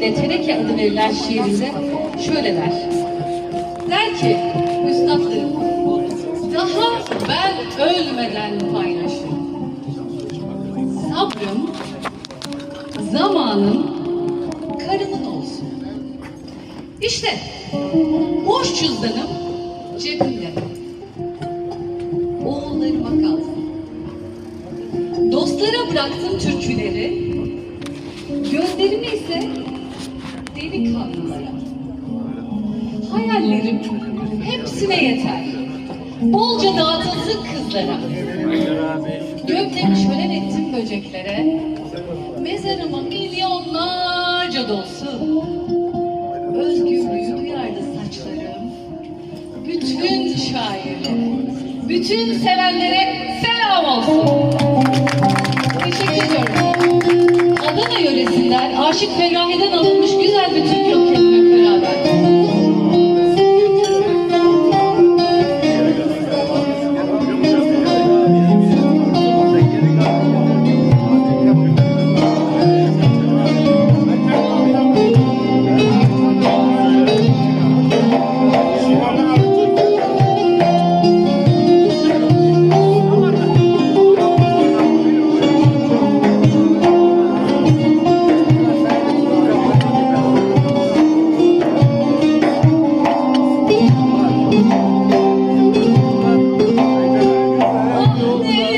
de Teneke adı verilen şiirinde şöyle der. Der ki üstadlarım daha ben ölmeden paylaşın. Sabrım zamanın karımın olsun. İşte boş cüzdanım cebimde. Oğullarıma kalsın. Dostlara bıraktım türküleri, gözlerimi ise delikanlılara. Hayallerim hepsine yeter. Bolca dağıtılsın kızlara. Gökleri şölen ettim böceklere. Mezarıma milyonlarca dolsun. Özgürlüğü duyardı saçlarım. Bütün şairlere, bütün sevenlere selam olsun. Yöresinden Aşık Ferrahi'den alınmış güzel bir türkü okuyor.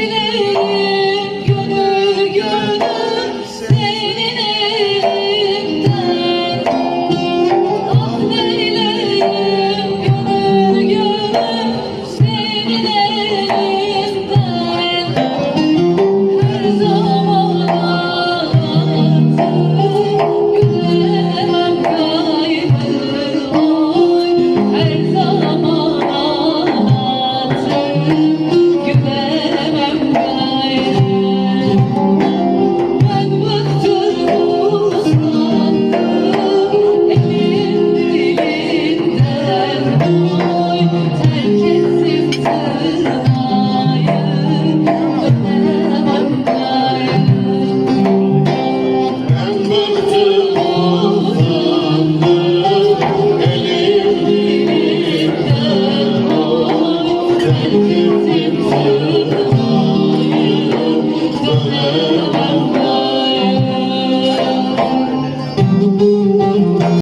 Hallelujah. Thank you.